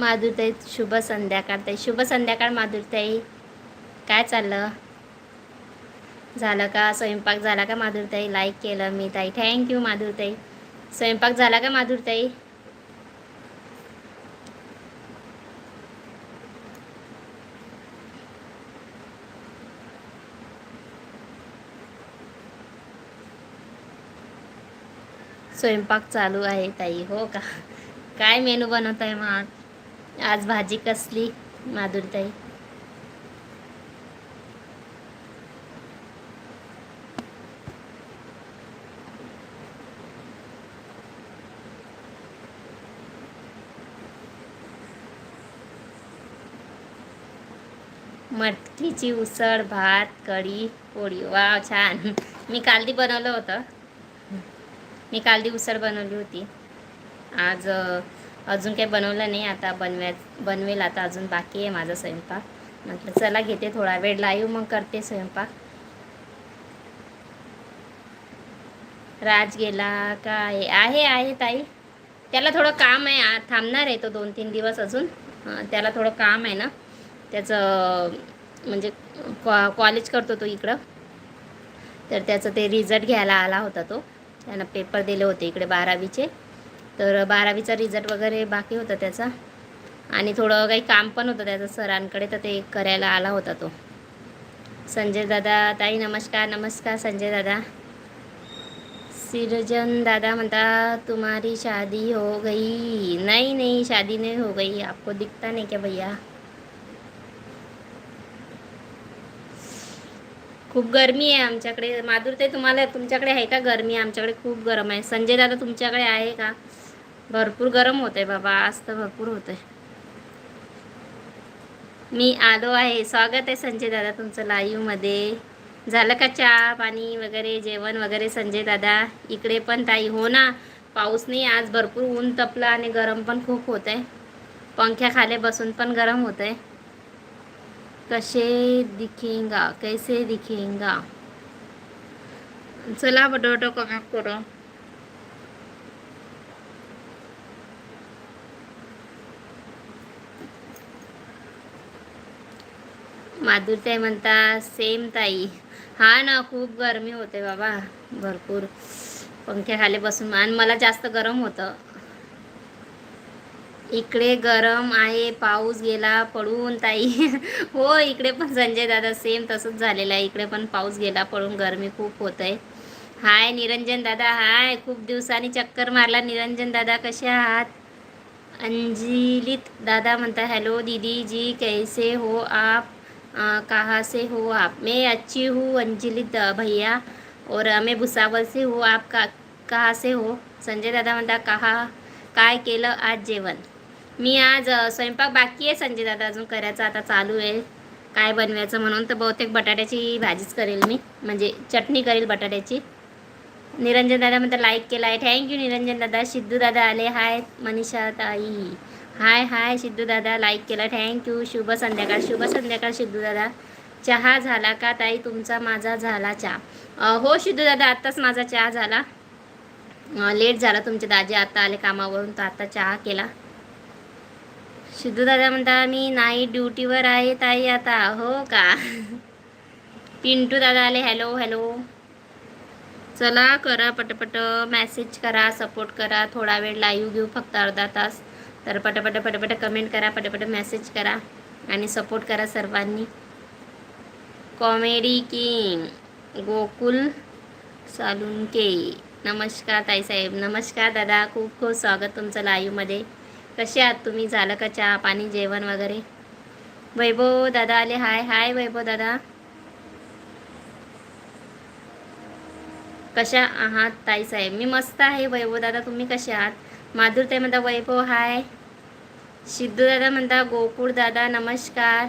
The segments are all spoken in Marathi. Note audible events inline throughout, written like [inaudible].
माधुरताई शुभ संध्याकाळ ताई. शुभ संध्याकाळ माधुरताई काय चाललं? झालं का? स्वयंपाक झाला का माधुरताई लाईक केलं मी ताई. थँक्यू माधुरताई स्वयंपाक झाला का माधुरताई स्वयंपाक चालू आहे ताई. हो का? काय मेनू बनवत आहे मग आज भाजी कसली माधुरताई? मटकीची उसळ भात कढी पोळी. वा छान. मी कालदी बनवलं होतं. मी कालदी उसळ बनवली होती. आज अजून काही बनवलं नाही आता बनव्या बनवेल आता अजून बाकी आहे माझा स्वयंपाक. म्हटलं चला घेते थोडा वेळ लाईव मग करते स्वयंपाक. राज गेला काय आहे आहे ताई. त्याला थोडं काम आहे थांबणार आहे तो दोन तीन दिवस अजून. त्याला थोडं काम आहे ना. त्याचं म्हणजे कॉ कॉलेज करतो तो इकडं. तर त्याचं ते रिझल्ट घ्यायला आला होता तो. त्यानं पेपर दिले होते इकडे बारावीचे. तर बारावीचा रिझल्ट वगैरे बाकी होता त्याचा. आणि थोडं काही काम पण होतं त्याचं सरांकडे तर ते करायला आला होता तो. संजय दादा ताई नमस्कार नमस्कार संजय दादा. सिरजन दादा म्हणता तुम्हारी शादी हो गई. नहीं नहीं शादी नहीं हो गई. आपको दिखता नहीं क्या भैया? खूप गरमी आहे आमच्याकडे. माधुर ते तुम्हाला तुमच्याकडे आहे का गरमी? आमच्याकडे खूप गरम आहे. संजय दादा तुमच्याकडे आहे का? भरपूर गरम होत आहे बाबा आज तर भरपूर होत आहे मी आलो आहे. स्वागत आहे संजय दादा तुमचं लाईव्हमध्ये झालं का चहा पाणी वगैरे जेवण वगैरे संजय दादा? इकडे पण ताई हो ना पाऊस नाही आज भरपूर ऊन तपलं आणि गरम पण खूप होत आहे पंख्याखाली बसून पण गरम होत आहे कसे दिखेंगा कैसे दिखेंगा? चला बटोटो कमेंट करो. माधुरताई म्हणता सेम ताई. हा ना खूप गरमी होते बाबा भरपूर. पंख्याखाली बसून. आणि मला जास्त गरम होतं. इकडे गरम आहे पाऊस गेला पडून ताई. [laughs] हो इकडे पण संजय दादा सेम तसंच झालेलं आहे. इकडे पण पाऊस गेला पडून गरमी खूप होत आहे हाय निरंजन दादा. हाय खूप दिवसांनी चक्कर मारला. निरंजन दादा कसे आहात? अंजिलित दादा म्हणता हॅलो दीदी जी कैसे हो आप? कहाँ से हो आप? मैं अच्छी हूँ अंजलि भैया। और मैं भुसावल से हूँ आप का कहाँ से हो? संजय दादा म्हणता कहा? काय केलं आज जेवण? मी आज स्वयंपाक बाकी आहे संजय दादा अजून करायचं आता चालू आहे. काय बनवायचं म्हणून तर बहुतेक बटाट्याची भाजीच करेल मी. म्हणजे चटणी करेल बटाट्याची. निरंजन दादा म्हणता लाईक केला आहे. थँक्यू निरंजन दादा. सिद्धू दादा आले हाय मनीषा ताई. हाय हाय सिद्धू दादा. लाईक केला. थँक्यू शुभ संध्याकाळ. शुभ संध्याकाळ सिद्धू दादा. चहा झाला का ताई? तुमचा माझा झाला चहा. हो सिद्धू दादा आत्ताच माझा चहा झाला. लेट झाला तुमचे दाजी. आता आले कामावरून तर आता चहा केला. सिद्धू दादा म्हणता मी नाही ड्युटीवर आहे ताई आता. हो का? [laughs] पिंटू दादा आले. हॅलो हॅलो चला करा पटपट. मॅसेज करा सपोर्ट करा. थोडा वेळ लाईव्ह घेऊ फक्त अर्धा तास. तर पटापट पटापट कमेंट करा पटापट मेसेज करा आणि सपोर्ट करा सर्वांनी. Comedy king Gokul Salunke. नमस्कार ताईसाहेब नमस्कार दादा. खूप खूप स्वागत तुमचं लाईव्हमध्ये कसे आहात तुम्ही? झालं का चहा पाणी जेवण वगैरे? वैभव दादा आले. हाय हाय वैभव दादा. कशा आहात ताईसाहेब? मी मस्त आहे वैभव दादा. तुम्ही कसे आहात? माधुरताई म्हणता वैभव हाय. सिद्धू दादा म्हणता गोकुळ दादा नमस्कार.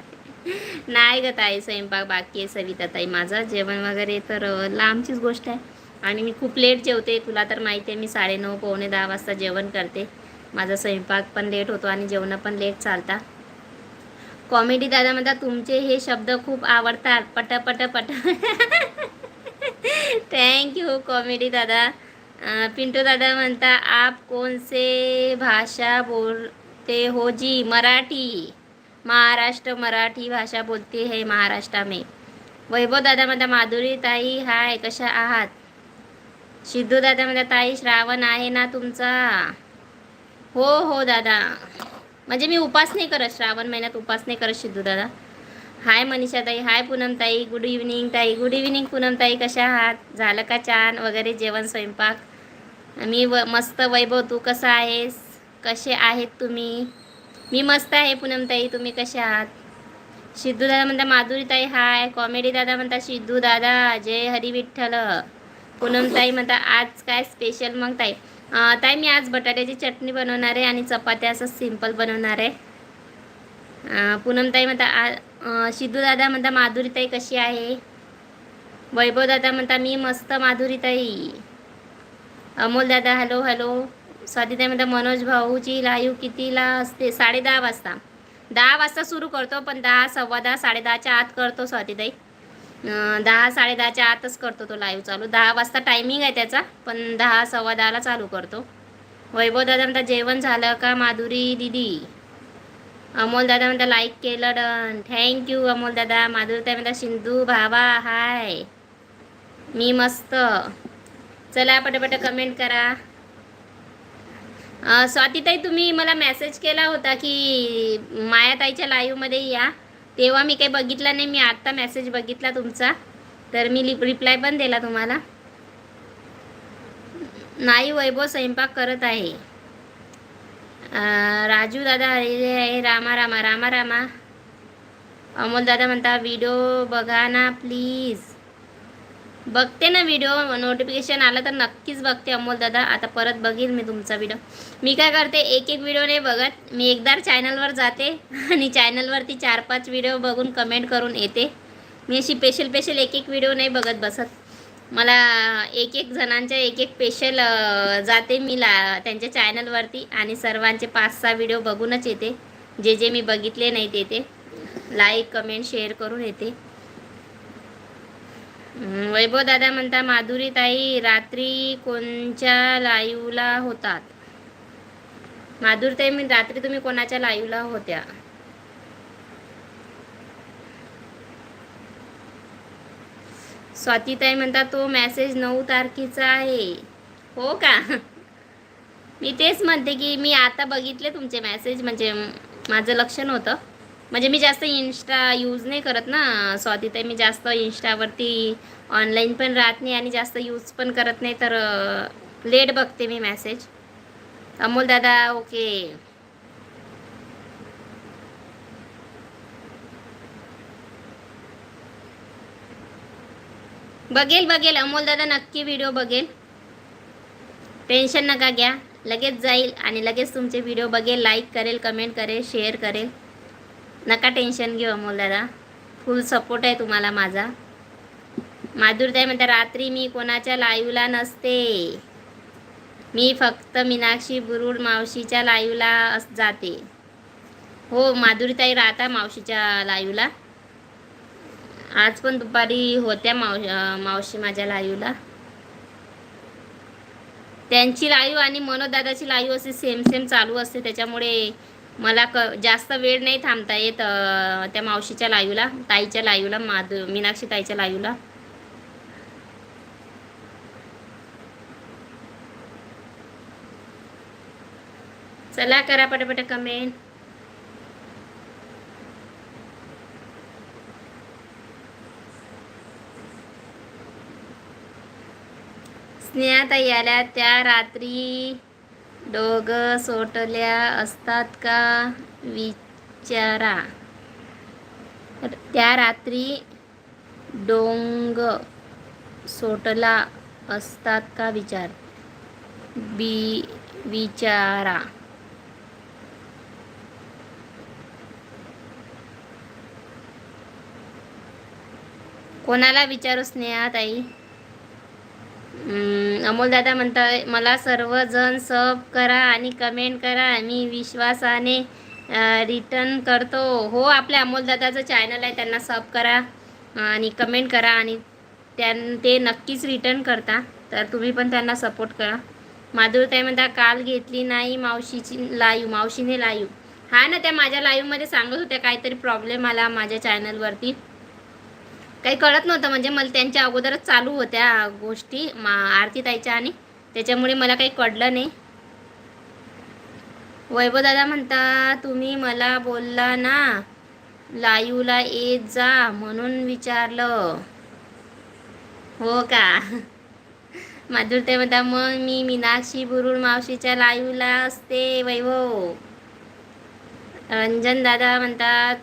नाही ग ताई स्वयंपाक बाकी आहे सविता ताई माझं. जेवण वगैरे तर लांबचीच गोष्ट आहे. आणि मी खूप लेट जेवते तुला तर माहिती आहे मी साडेनऊ पावणे दहा वाजता जेवण करते. माझा स्वयंपाक पण लेट होतो आणि जेवणं पण लेट चालता. कॉमेडी दादा म्हणता तुमचे हे शब्द खूप आवडतात. पट पट. पट थँक्यू कॉमेडी दादा. पिंटू दादा म्हणता आप कौन से भाषा बोलते हो जी? मराठी. महाराष्ट्र मराठी भाषा बोलते है महाराष्ट्रा में. वैभव दादा म्हणता माधुरी ताई हाय कशा आहात? सिद्धू दादा म्हणता ताई श्रावण आहे ना तुमचा? हो हो दादा. म्हणजे मी उपास नाही करत श्रावण महिन्यात उपास नाही करत सिद्धू दादा. हाय मनीषा ताई हाय पूनम ताई गुड इव्हनिंग ताई गुड इव्हनिंग पूनम ताई कशा आहात? झालं का छान? वगैरे जेवण स्वयंपाक? मी व मस्त वैभव तू कसा आहेस? कसे आहेत तुम्ही? मी मस्त आहे पूनमताई तुम्ही कसे आहात? सिद्धू दादा म्हणता माधुरीताई हाय कॉमेडी दादा म्हणता सिद्धू दादा जय हरी विठ्ठल. पूनमताई म्हणता आज काय स्पेशल मग ताई ताई मी आज बटाट्याची चटणी बनवणार आहे आणि चपात्या असं सिंपल बनवणार आहे. पूनमताई पूनम ताई म्हणता आ सिद्धू दादा म्हणता माधुरीताई कशी आहे? वैभव दादा म्हणता मी मस्त माधुरीताई अमोल दादा हॅलो हॅलो. स्वातीताई म्हणता मनोज भाऊची लाईव्ह कितीला असते? साडे दहा वाजता. दहा वाजता सुरू करतो पण दहा सव्वा दहा साडेदहाच्या आत करतो स्वातीताई. दहा साडेदहाच्या आतच करतो तो लाईव्ह चालू. दहा वाजता टायमिंग आहे त्याचा पण दहा सव्वा दहाला चालू करतो. वैभव दादा म्हणता जेवण झालं का माधुरी दिदी? अमोल दादा म्हणता लाईक केलं डन. थँक्यू अमोल दादा. माधुरीताई म्हणता सिंधू भावा हाय मी मस्त. चला पटापट कमेंट करा. स्वातीताई तुम्ही मला मेसेज केला होता की मायाताईच्या लाईव्हमध्ये या. तेव्हा मी काही बघितला नाही मी आत्ता मेसेज बघितला तुमचा. तर मी लिप रिप्लाय पण दिला तुम्हाला. नाही वैभव स्वयंपाक करत आहे. राजू दादा आलेले आहे. रामा रामा रामा रामा. अमोल दादा म्हणता व्हिडिओ बघा ना प्लीज बघते ना व्हिडिओ नोटिफिकेशन आलं तर नक्कीच बघते अमोल दादा. आता परत बघील मी तुमचा व्हिडिओ मी काय करते एक एक व्हिडिओ नाही बघत. मी एकदा चॅनलवर जाते आणि चॅनलवरती चार पाच व्हिडिओ बघून कमेंट करून येते. मी अशी स्पेशल स्पेशल एक एक व्हिडिओ नाही बघत बसत. मला एक एक जणांच्या एक एक स्पेशल जाते मी ला त्यांच्या चॅनलवरती आणि सर्वांचे पाच सहा व्हिडिओ बघूनच येते. जे जे मी बघितले नाही ते ते. लाईक कमेंट शेअर करून येते. वैभव दादा म्हणता माधुरी ताई रात्री कोणच्या लाईव्हला होतात? माधुरी ताई मी रात्री तुम्ही कोणाच्या लाईव्हला होत्या? स्वातीताई म्हणता तो मेसेज नऊ तारखेचा आहे. हो का? मी तेच म्हणते की मी आता बघितले तुमचे मेसेज म्हणजे माझं लक्ष नव्हतं म्हणजे मी जास्त इन्स्टा यूज नाही करत ना स्वातीताई मी जास्त इन्स्टावरती ऑनलाईन पण राहत नाही आणि जास्त यूज पण करत नाही. तर लेट बघते मी मॅसेज अमोल दादा ओके बघेल बघेल. अमोल दादा नक्की व्हिडिओ बघेल. टेन्शन नका घ्या. लगेच जाईल आणि लगेच तुमचे व्हिडिओ बघेल लाईक करेल कमेंट करेल शेअर करेल. नका टेन्शन घेऊ अमोल दादा. फुल सपोर्ट आहे तुम्हाला माझा. माधुरताई म्हणते रात्री मी कोणाच्या लाईव्हला नसते. मी फक्त मीनाक्षी बुरुड मावशीच्या लाईव्हला अस जाते. हो माधुरीताई राहता मावशीच्या लाईव्हला आज पण दुपारी होत्या माव मावशी माझ्या लाईव्हला त्यांची लाईव्ह आणि मनोदादाची लाईव्ह असे सेम सेम चालू असते. त्याच्यामुळे मला क जास्त वेळ नाही थांबता येत त्या मावशीच्या लाईव्हला ताईच्या लाईव्हला माध मीनाक्षी ताईच्या लाईव्हला चला करा पटापट कमेंट स्नेहाताई आल्या त्या रात्री. डोग सोटल्या असतात का? विचारा. त्या रात्री डोंग सोटला असतात का? विचार. बी विचारा. कोणाला विचारू स्नेहा ताई? अमोल दादा म्हणतात मला सर्वजण सब करा आणि कमेंट करा. मी विश्वासाने रिटर्न करतो. हो आपल्या अमोल दादाचं चॅनल आहे त्यांना सब करा आणि कमेंट करा आणि त्यां ते नक्कीच रिटर्न करता. तर तुम्ही पण त्यांना सपोर्ट करा. माधुरताई म्हणता काल घेतली नाही मावशीची लाईव मावशीने लाईव हा ना त्या माझ्या लाईव्हमध्ये सांगत होत्या काहीतरी प्रॉब्लेम आला माझ्या चॅनलवरती काही कळत नव्हतं. म्हणजे मला त्यांच्या अगोदरच चालू होत्या गोष्टी मा आरती ताईच्या आणि त्याच्यामुळे मला काही कळलं नाही. वैभव दादा म्हणता तुम्ही मला बोलला ना लायूला येत जा म्हणून विचारलं. हो का? माधुरते म्हणता मग मी मीनाक्षी बुरुड मावशीच्या लायूला असते वैभव. रंजन दादा म्हणतात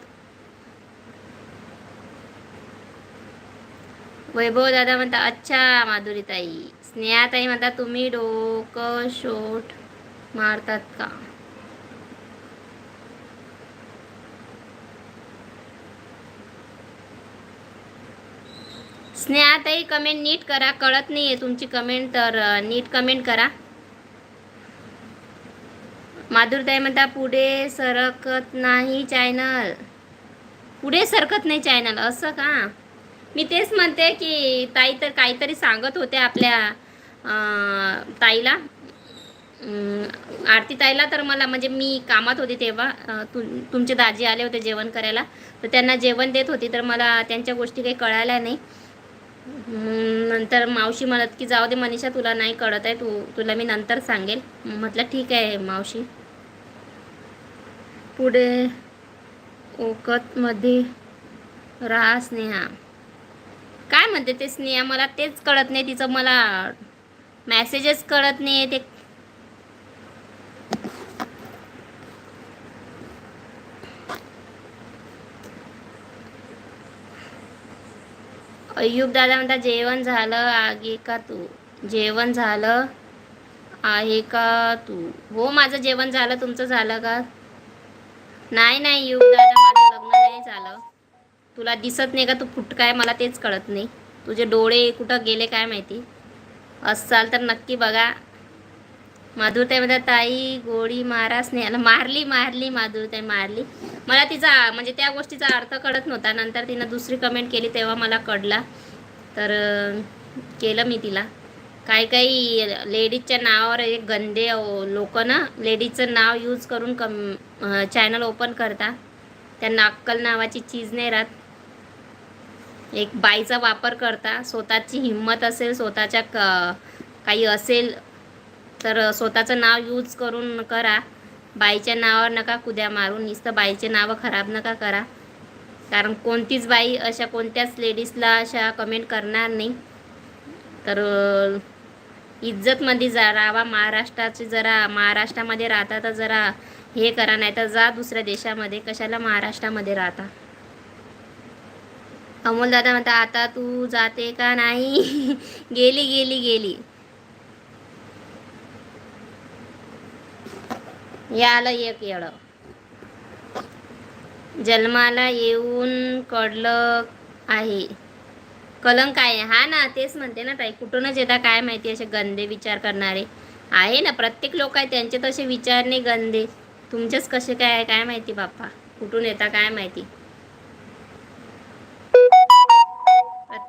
वैभव दादा म्हणता अच्छा माधुरीताई. स्नेहाताई म्हणता तुम्ही डोकं शोट मारतात का? स्नेहाताई कमेंट नीट करा. कळत नाही आहे तुमची कमेंट तर नीट कमेंट करा. माधुरताई म्हणता पुढे सरकत नाही चॅनल पुढे सरकत नाही चॅनल असं का? मी तेच म्हणते की ताई तर काहीतरी सांगत होते आपल्या ताईला. आरती ताईला तर मला म्हणजे मी कामात होते तेव्हा तु तुमचे दाजी आले होते जेवण करायला. तर त्यांना जेवण देत होती तर मला त्यांच्या गोष्टी काही कळायला नाही. नंतर मावशी म्हणत की जाऊ दे मनीषा तुला नाही कळत आहे तू तुला मी नंतर सांगेल. म्हटलं ठीक आहे मावशी. पुढे ओकतमध्ये राहा स्नेहा. काय म्हणते ते स्नेहा? मला तेच कळत नाही तिचं मला मॅसेजेस कळत नाही ते अय्यूब दादा म्हणता जेवण झालं आहे का तू? जेवण झालं आहे का तू? हो माझं जेवण झालं तुमचं झालं का? नाही नाही युग दादा माझं लग्न नाही झालं. तुला दिसत नाही का? तू फुटका आहे मला तेच कळत नाही. तुझे डोळे कुठं गेले काय माहिती? असाल तर नक्की बघा. माधुरताईमध्ये ताई गोळी मारा स्नेहाला मारली मारली माधुरताई मारली. मला तिचा म्हणजे त्या गोष्टीचा अर्थ कळत नव्हता. नंतर तिनं दुसरी कमेंट केली तेव्हा मला कळला. तर केलं मी तिला. काही काही लेडीजच्या नावावर एक गंदे लोक ना लेडीजचं नाव यूज करून कम चॅनल ओपन करता. त्यांना अक्कल नावाची चीज नाही राहत. एक बाईचा वापर करता स्वतःची हिंमत असेल स्वतःच्या क काही असेल तर स्वतःचं नाव यूज करून करा. बाईच्या नावावर नका कुद्या मारून नुसतं बाईचे नावं खराब नका करा. कारण कोणतीच बाई अशा कोणत्याच लेडीजला अशा कमेंट करणार नाही. तर इज्जतमध्ये जा राहा. महाराष्ट्राची जरा महाराष्ट्रामध्ये राहता तर जरा हे करा नाही तर जा दुसऱ्या देशामध्ये. कशाला महाराष्ट्रामध्ये राहता? अमोल दादा म्हणता आता तू जाते का नाही? [laughs] गेली गेली गेली. या आलं एक येळ जन्माला येऊन कळलं आहे. कलंक आहे. हा ना तेच म्हणते ना ताई कुठूनच येतात काय माहिती असे गंदे विचार करणारे? आहे ना प्रत्येक लोक आहे त्यांचे तसे विचार नाही गंदे. तुमचेच कसे काय आहे काय माहिती बाप्पा? कुठून येता काय माहिती?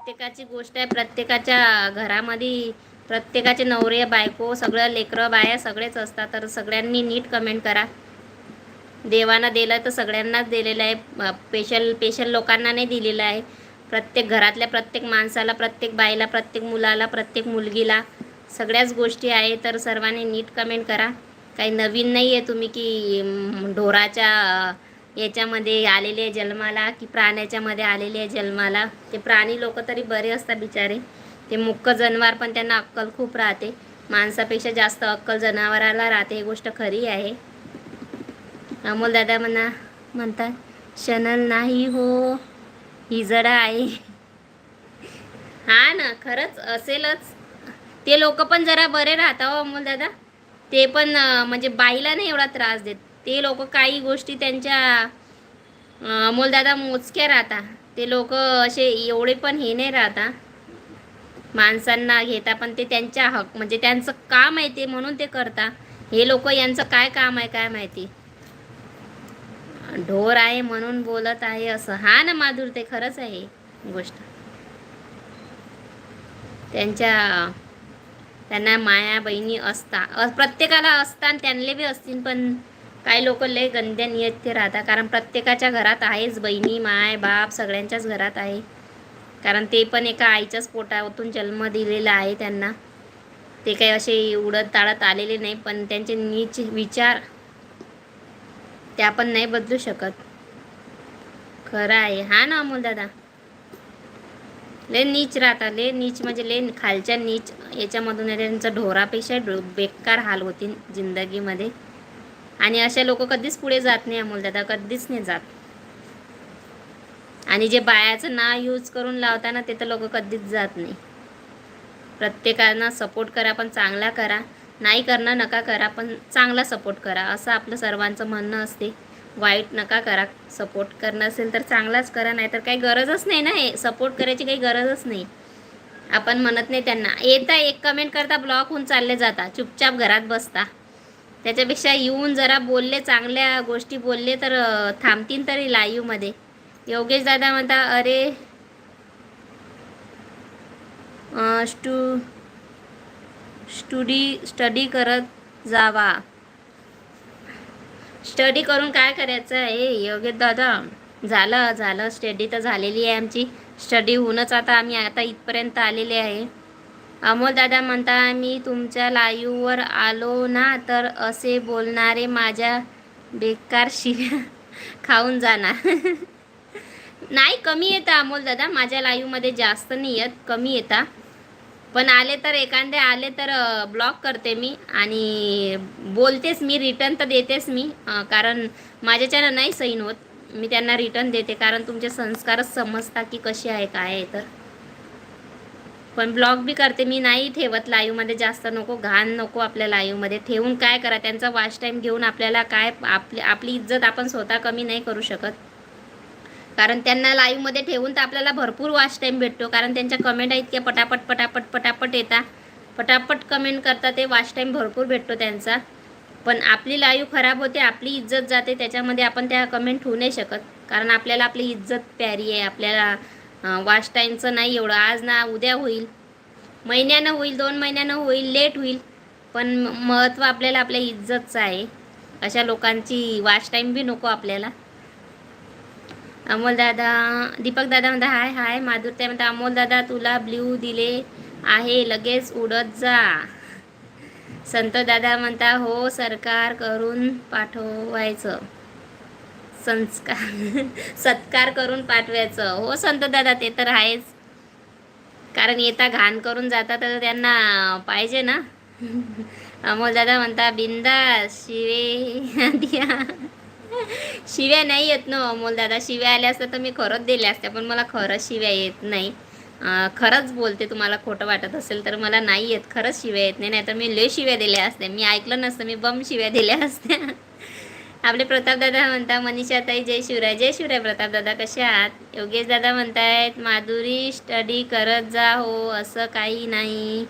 प्रत्येकाची गोष्ट आहे प्रत्येकाच्या घरामध्ये प्रत्येकाचे नवरे बायको सगळं लेकरं बाया सगळेच असतात. तर सगळ्यांनी नीट कमेंट करा. देवानं दिलं तर सगळ्यांनाच दिलेलं आहे. स्पेशल स्पेशल लोकांना नाही दिलेलं आहे. प्रत्येक घरातल्या प्रत्येक माणसाला प्रत्येक बाईला प्रत्येक मुलाला प्रत्येक मुलगीला सगळ्याच गोष्टी आहे तर सर्वांनी नीट कमेंट करा. काही नवीन नाही आहे तुम्ही की ढोराच्या याच्यामध्ये आलेले आहे जन्माला की प्राण्याच्यामध्ये आलेले आहे जन्माला. ते प्राणी लोक तरी बरे असतात बिचारे. ते मुक्क जनावर पण त्यांना अक्कल खूप राहते. माणसापेक्षा जास्त अक्कल जनावराला राहते ही गोष्ट खरी आहे. अमोल दादा म्हणा म्हणतात शनल नाही हो हिजडा आहे. हा ना खरंच असेलच. ते लोक पण जरा बरे राहता हो अमोल दादा. ते पण म्हणजे बाईला नाही एवढा त्रास देत. ते लोक काही गोष्टी त्यांच्या अमोलदादा मोजक्या राहता. ते लोक असे एवढे पण हे नाही राहता. माणसांना घेता पण ते त्यांच्या हक म्हणजे त्यांचं काम आहे ते म्हणून ते करता. हे लोक यांचं काय काम आहे काय माहिती? ढोर आहे म्हणून बोलत आहे असं. हा ना माधुर ते खरंच आहे गोष्ट. त्यांच्या त्यांना माया बहिणी असता प्रत्येकाला असता आणि त्यांना बी असतील पण काही लोक लय गंद्या नियत्य राहतात. कारण प्रत्येकाच्या घरात आहेच बहिणी माय बाप सगळ्यांच्याच घरात आहे. कारण ते पण एका आईच्याच पोटातून जन्म दिलेला आहे त्यांना. ते काही असे उडत ताळत आलेले नाही पण त्यांचे नीच विचार ते आपण नाही बदलू शकत. खरं आहे. हा ना अमोल दादा? ले नीच राहतात. ले नीच म्हणजे ले खालच्या नीच. याच्यामधून त्यांचा ढोरापेक्षा बेकार हाल होती जिंदगीमध्ये. आणि अशा लोक कधीच पुढे जात नाही अमोल दादा कधीच नाही जात. आणि जे बायाचं नाव यूज करून लावता ना ते तर लोक कधीच जात नाही. प्रत्येकांना सपोर्ट करा पण चांगला करा. नाही करणं नका करा पण चांगला सपोर्ट करा. असं आपलं सर्वांचं म्हणणं असते. वाईट नका करा. सपोर्ट करणं असेल तर चांगलाच करा नाही तर काही गरजच नाही ना हे. सपोर्ट करायची काही गरजच नाही. आपण म्हणत नाही त्यांना. येता एक कमेंट करता ब्लॉक होऊन चालले जाता. चुपचाप घरात बसता. त्याच्यापेक्षा येऊन जरा बोलले चांगल्या गोष्टी बोलले तर थांबतील तरी लाईव्हमध्ये योगेश दादा म्हणता अरे स्टू स्टुडी स्टडी करत जावा. स्टडी करून काय करायचं आहे? योगेश दादा झालं झालं स्टडी तर झालेली आहे आमची. स्टडी होऊनच आता आम्ही आता इथपर्यंत आलेले आहे. अमोल दादा म्हणता मी तुमच्या लाईव्हवर आलो ना तर असे बोलणारे माझ्या बेकार शिव्या खाऊन जाणार. नाही कमी येतं अमोल दादा. माझ्या लाईव्हमध्ये जास्त नाही येत कमी येता. पण आले तर एखादे आले तर ब्लॉक करते मी आणि बोलतेच मी रिटर्न तर देतेच मी कारण माझ्याच्यानं नाही सैन होत. मी त्यांना रिटर्न देते कारण तुमचे संस्कारच समजता की कसे आहे काय आहे तर. पण ब्लॉग बी करते मी नाही ठेवत लाईव्हमध्ये जास्त नको घाण नको आपल्या लाईव्हमध्ये ठेवून काय करा त्यांचा वॉच टाईम घेऊन आपल्याला काय आपली आपली इज्जत आपण स्वतः कमी नाही करू शकत. कारण त्यांना लाईव्हमध्ये ठेवून तर आपल्याला भरपूर वॉच टाईम भेटतो कारण त्यांच्या कमेंट इतक्या पटापट पटापट पटापट येतात पटापट कमेंट करता ते वॉच टाईम भरपूर भेटतो त्यांचा. पण आपली लाईव्ह खराब होते आपली इज्जत जाते त्याच्यामध्ये आपण त्या कमेंट ठेवू नाही शकत. कारण आपल्याला आपली इज्जत प्यारी आहे आपल्याला वॉच टाईमचं नाही एवढं. आज ना उद्या होईल. महिन्यानं होईल दोन महिन्यानं होईल लेट होईल. पण महत्त्व आपल्याला आपल्या इज्जतचं आहे. अशा लोकांची वॉच टाईम बी नको आपल्याला. अमोल दादा दीपक दादा म्हणता हाय हाय. माधुरते म्हणता अमोल दादा तुला ब्ल्यू दिले आहे. लगेच उडत जा. संत दादा म्हणता हो सरकार करून पाठवायचं. संस्कार. सत्कार करून पाठवायचं. हो संत दादा ते तर आहेच. कारण येता घाण करून जाता तर त्यांना पाहिजे ना. अमोल दादा म्हणता बिंदा शिवे द्या शिव्या नाही येत ना अमोल दादा. शिव्या आल्या असत्या तर मी खरंच दिल्या असत्या पण मला खरंच शिव्या येत नाही. खरंच बोलते तुम्हाला खोटं वाटत असेल तर मला नाही येत. खरंच शिव्या येत नाही तर मी लय शिव्या दिल्या असत्या. मी ऐकलं नसतं मी बम शिव्या दिल्या असत्या. आपले प्रतापदादा म्हणता मनीषा ताई जय शिवराय. जय शिवराय प्रतापदादा कसे आहात? योगेश दादा म्हणतायत माधुरी स्टडी करत जा हो असं काही नाही.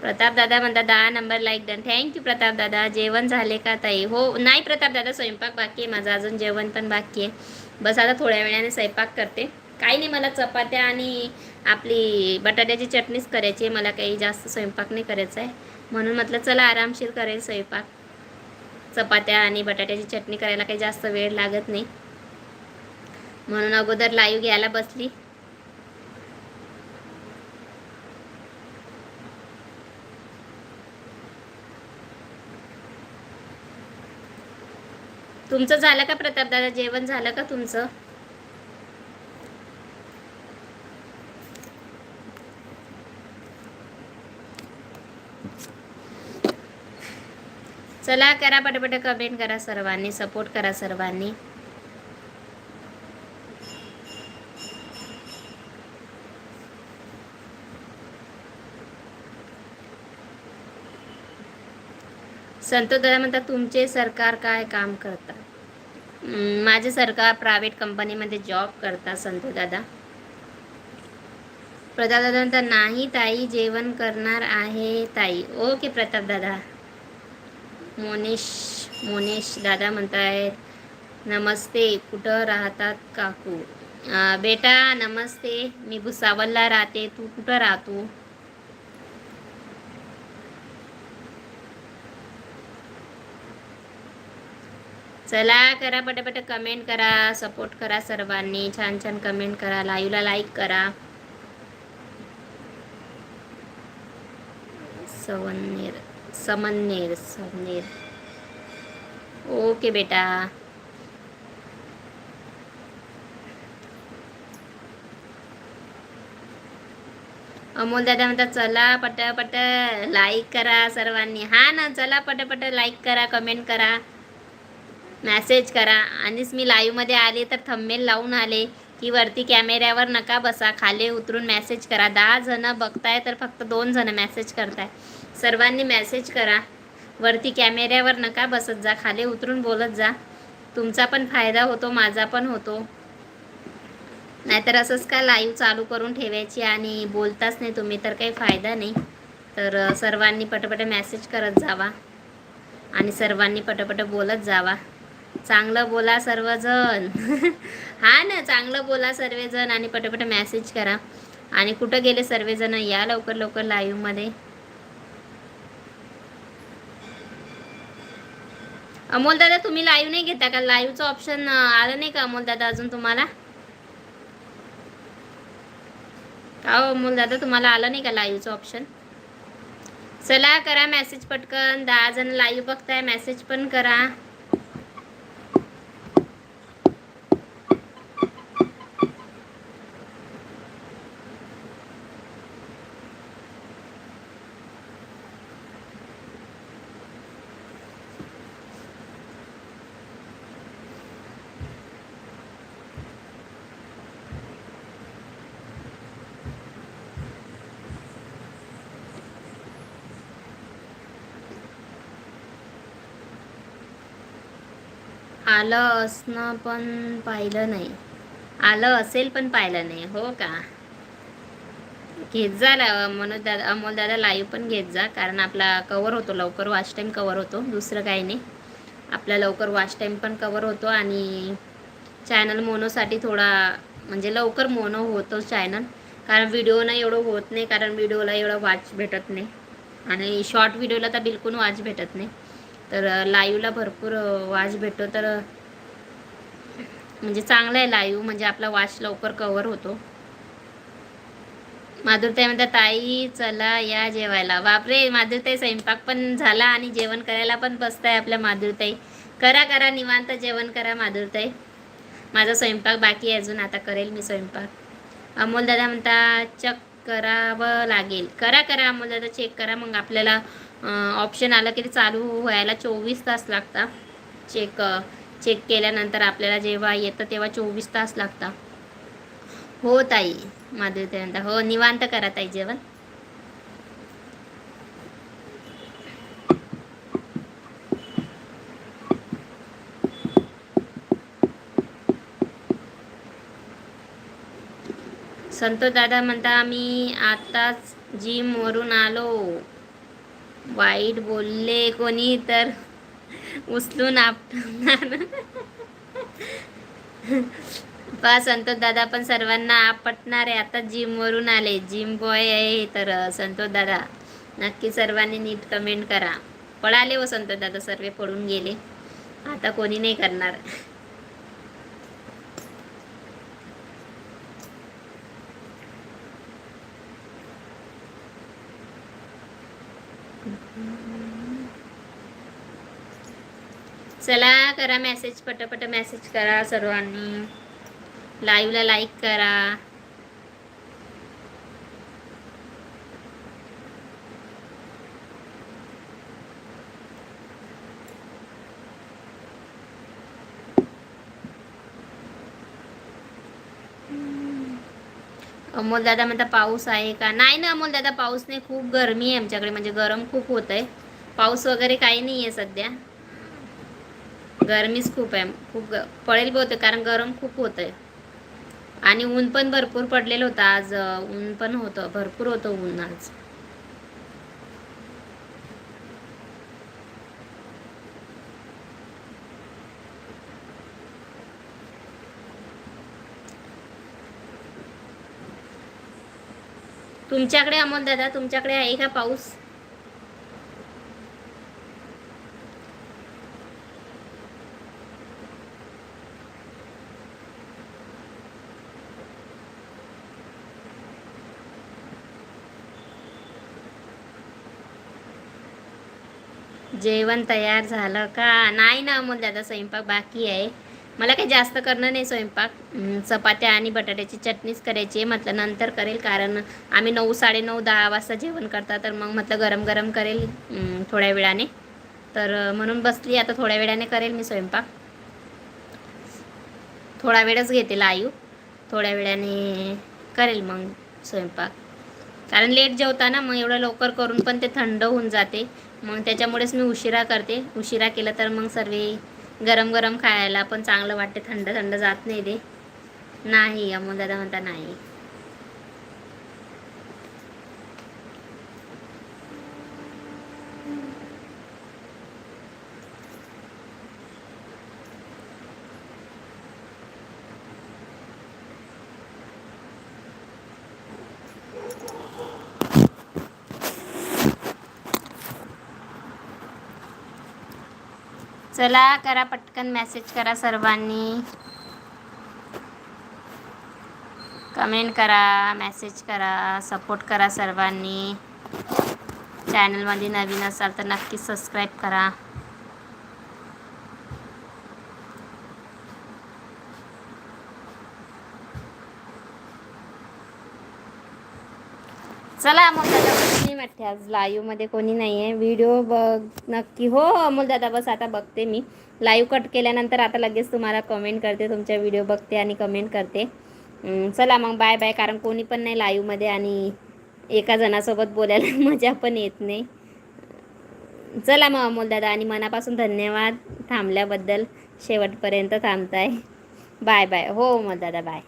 प्रताप दादा म्हणता दहा number like done thank you Pratap दादा जेवण झाले का ताई? हो नाही प्रताप दादा स्वयंपाक बाकी आहे माझं. अजून जेवण पण बाकी आहे. बस आता थोड्या वेळाने स्वयंपाक करते. काही नाही मला चपात्या आणि आपली बटाट्याची चटणीच करायची आहे. मला काही जास्त स्वयंपाक नाही करायचा आहे. म्हणून म्हटलं चला आरामशीर करेल स्वयंपाक. चपात्या आणि बटाट्याची चटणी करायला काही जास्त वेळ लागत नाही. म्हणून अगोदर लाईव्ह घ्यायला बसली. तुमचं झालं का प्रताप दादा जेवण झालं का तुमचं? चला करा पटपट कमेंट करा सर्वांनी सपोर्ट करा सर्वांनी. संतोष दादा म्हणतात तुमचे सरकार काय काम करतात? माझे सरकार प्रायव्हेट कंपनीमध्ये जॉब करतात संतोष दादा. प्रताप दादा म्हणतात नाही ताई जेवण करणार आहे ताई. ओके प्रताप दादा. मोनेश मोनेश दादा म्हणतायत नमस्ते कुठं राहतात काकू? बेटा नमस्ते मी भुसावलला राहते तू कुठं राहतो? चला करा पटापट कमेंट करा सपोर्ट करा सर्वांनी छान छान कमेंट करा लाईव्हला लाईक करा. सवनेर समन्नेर समनेर ओके बेटा. अमोल दादा म्हणतात चला पटापट लाईक करा सर्वांनी. हा ना चला पटापट लाईक करा कमेंट करा मॅसेज करा. आणिच मी लाईव्हमध्ये आले तर थंबेल लावून आले की वरती कॅमेऱ्यावर नका बसा खाली उतरून मॅसेज करा. दहा जणं बघताय तर फक्त दोन जणं मॅसेज करताय. सर्वांनी मॅसेज करा. वरती कॅमेऱ्यावर नका बसत जा खाली उतरून बोलत जा. तुमचा पण फायदा होतो माझा पण होतो. नाहीतर असंच का लाईव्ह चालू करून ठेवायची आणि बोलताच नाही तुम्ही तर काही फायदा नाही. तर सर्वांनी पटपट मॅसेज करत जावा. आणि सर्वांनी पटपट बोलत जावा. चांगलं बोला सर्वजण. [laughs] हा ना चांगलं बोला सर्वजण आणि पटपट मॅसेज करा. आणि कुठं गेले सर्वजण? या लवकर लवकर लाईव्हमध्ये अमोल दादा तुम्ही लाईव्ह नाही घेता का? लाईव्हचं ऑप्शन आलं नाही का अमोल दादा अजून तुम्हाला? का हो अमोल दादा तुम्हाला आलं नाही का लाईव्हचं ऑप्शन चला करा मेसेज पटकन. दहा जण लाईव्ह बघताय मेसेज पण करा. आलं असणं पण पाहिलं नाही. आलं असेल पण पाहिलं नाही हो का? घेत जा मनोज दादा अमोल दादा लाईव्ह पण घेत जा कारण आपला कवर होतो लवकर वॉच टाईम कवर होतो दुसरं काही नाही. आपला लवकर वॉच टाईम पण कवर होतो आणि चॅनल मोनोसाठी थोडा म्हणजे लवकर मोनो होतो चॅनल कारण व्हिडिओना एवढं होत नाही कारण व्हिडिओला एवढं वाच भेटत नाही. आणि शॉर्ट व्हिडिओला तर बिलकुल वाच भेटत नाही. तर लाईव्हला भरपूर वाच भेटतो. तर म्हणजे चांगला आहे लाईव्ह म्हणजे आपला वाच लवकर कवर होतो. माधुरताई म्हणतात ताई चला या जेवायला. बापरे माधुरताई स्वयंपाक पण झाला आणि जेवण करायला पण बसताय आपल्या माधुरताई करा करा निवांत जेवण करा माधुरताई माझा स्वयंपाक बाकी आहे अजून आता करेल मी स्वयंपाक. अमोल दादा म्हणता चेक करावं लागेल. करा करा अमोल दादा चेक करा. मग आपल्याला ऑप्शन आलं की ते चालू व्हायला चोवीस तास लागतात चेक चेक केल्यानंतर आपल्याला जेव्हा येतं तेव्हा चोवीस तास लागतात हो ताई. माधुरी म्हणता हो निवांत करा ताई जेवण. संतोष दादा म्हणता आम्ही आताच जिम वरून आलो. वाईट बोलले कोणी तर. उचलून आपटणार. पा संतोष दादा पण सर्वांना आपटणार. आहे आता जिम वरून आले. जिम बॉय आहे तर संतोष दादा. नक्की सर्वांनी नीट कमेंट करा. पळाले व संतोष दादा सर्व पळून गेले. आता कोणी नाही करणार. चला करा मेसेज पटापट मेसेज करा सर्वांनी. लाईव्हला लाईक करा. अमोल दादा म्हणता पाऊस आहे का? नाही ना अमोल दादा पाऊस नाही खूप गरमी आहे आमच्याकडे म्हणजे गरम खूप होत आहे पाऊस वगैरे काही नाही आहे सध्या. गरमीच खूप आहे. खूप ग पडेल बी होते कारण गरम खूप होतं आहे आणि ऊन पण भरपूर पडलेलं होतं आज. ऊन पण होतं भरपूर होतं ऊन आज. तुमच्याकडे अमोल दादा तुमच्याकडे आहे का पाऊस? जेवण तयार झालं का? नाही ना अमोल दादा स्वयंपाक बाकी आहे. मला काही जास्त करणं नाही स्वयंपाक. चपात्या आणि बटाट्याची चटणीच करायची आहे. म्हटलं नंतर करेल कारण आम्ही नऊ साडेनऊ दहा वाजता जेवण करता तर मग म्हटलं गरम गरम करेल थोड्या वेळाने. तर म्हणून बसली आता थोड्या वेळाने करेल मी स्वयंपाक. थोडा वेळच घेते लाईव थोड्या वेळाने करेल मग स्वयंपाक. कारण लेट जेवताना मग एवढं लवकर करून पण ते थंड होऊन जाते. मग त्याच्यामुळेच मी उशिरा करते. उशिरा केलं तर मग सर्व गरम गरम खायला पण चांगलं वाटते. थंड थंड जात नाही ते. नाही अमोल दादा म्हणता नाही. चला करा पटकन मेसेज करा सर्वांनी. कमेंट करा मेसेज करा सपोर्ट करा सर्वांनी. चॅनलमध्ये नवीन असाल तर नक्की सबस्क्राईब करा. चला मग नाही वाटते आज लाईव्हमध्ये कोणी नाही आहे व्हिडिओ बघ नक्की. हो, हो अमोल दादा बस आता बघते मी. लाईव्ह कट केल्यानंतर आता लगेच तुम्हाला कमेंट करते तुमच्या व्हिडिओ बघते आणि कमेंट करते. चला मग बाय बाय कारण कोणी पण नाही लाईव्हमध्ये आणि एका जणासोबत बोलायला [laughs] मजा पण येत नाही. चला मग अमोल दादा आणि मनापासून धन्यवाद थांबल्याबद्दल. शेवटपर्यंत थांबताय. बाय बाय हो अमोल दादा बाय